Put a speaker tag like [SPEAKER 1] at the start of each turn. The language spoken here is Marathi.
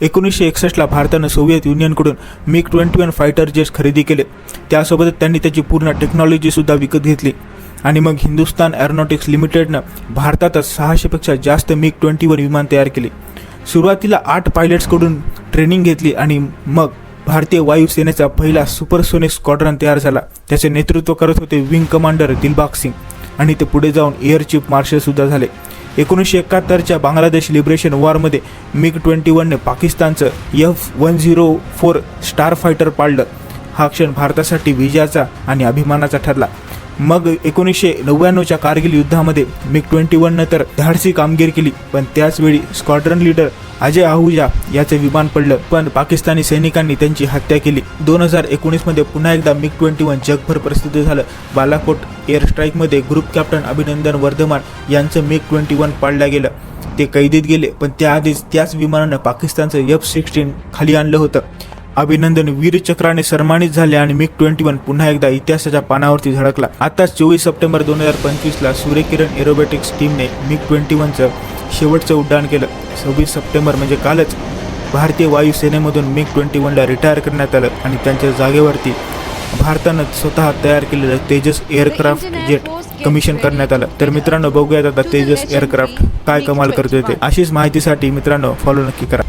[SPEAKER 1] एकोणीसशे एकसष्टला भारतानं Soviet युनियनकडून MiG twenty one fighter jets खरेदी केले. त्यासोबतच त्यांनी त्याची पूर्ण टेक्नॉलॉजीसुद्धा विकत घेतली. आणि मग हिंदुस्तान एरोनॉटिक्स लिमिटेडनं भारतातच सहाशेपेक्षा जास्त मिग ट्वेंटी वन विमान तयार केले. सुरुवातीला आठ पायलट्सकडून ट्रेनिंग घेतली आणि मग भारतीय वायुसेनेचा पहिला सुपरसोनिक स्क्वॉड्रन तयार झाला. त्याचे नेतृत्व करत होते विंग कमांडर दिलबाग सिंग. आणि ते पुढे जाऊन एअर चीफ मार्शलसुद्धा झाले. एकोणीसशे एकाहत्तरच्या बांगलादेश लिबरेशन वॉरमध्ये मिग ट्वेंटी वनने पाकिस्तानचं F one zero four star fighter पाळलं. हा क्षण भारतासाठी विजयाचा आणि अभिमानाचा ठरला. मग एकोणीसशे नव्याण्णवच्या कारगिल युद्धामध्ये मिग ट्वेंटी वननं तर धाडसी कामगिरी केली पण त्याचवेळी स्क्वॉड्रन लीडर अजय आहुजा याचं विमान पडलं पण पाकिस्तानी सैनिकांनी त्यांची हत्या केली. दोन हजार एकोणीसमध्ये पुन्हा एकदा मिग ट्वेंटी वन जगभर प्रसिद्ध झालं. बालाकोट एअर स्ट्राईकमध्ये ग्रुप कॅप्टन अभिनंदन वर्धमान यांचं मिग ट्वेंटी वन पाडलं गेलं. ते कैदीत गेले पण त्याआधीच त्याच विमानानं पाकिस्तानचं एफ सिक्स्टीन खाली आणलं होतं. अभिनंदन वीरचक्राने सन्मानित झाले आणि मिग ट्वेंटी वन पुन्हा एकदा इतिहासाच्या पानावरती झळकला. आताच चोवीस सप्टेंबर दोन हजार पंचवीसला सूर्यकिरण एरोबॅटिक्स टीमने मिग ट्वेंटी वनचं शेवटचं उड्डाण केलं. सव्वीस सप्टेंबर म्हणजे कालच भारतीय वायुसेनेमधून मिग ट्वेंटी वनला रिटायर करण्यात आलं आणि त्यांच्या जागेवरती भारतानं स्वतः तयार केलेलं तेजस एअरक्राफ्ट जेट कमिशन करण्यात आलं. तर मित्रांनो बघूयात आता तेजस एअरक्राफ्ट काय कमाल करतोय ते. अशीच माहितीसाठी मित्रांनो फॉलो नक्की करा.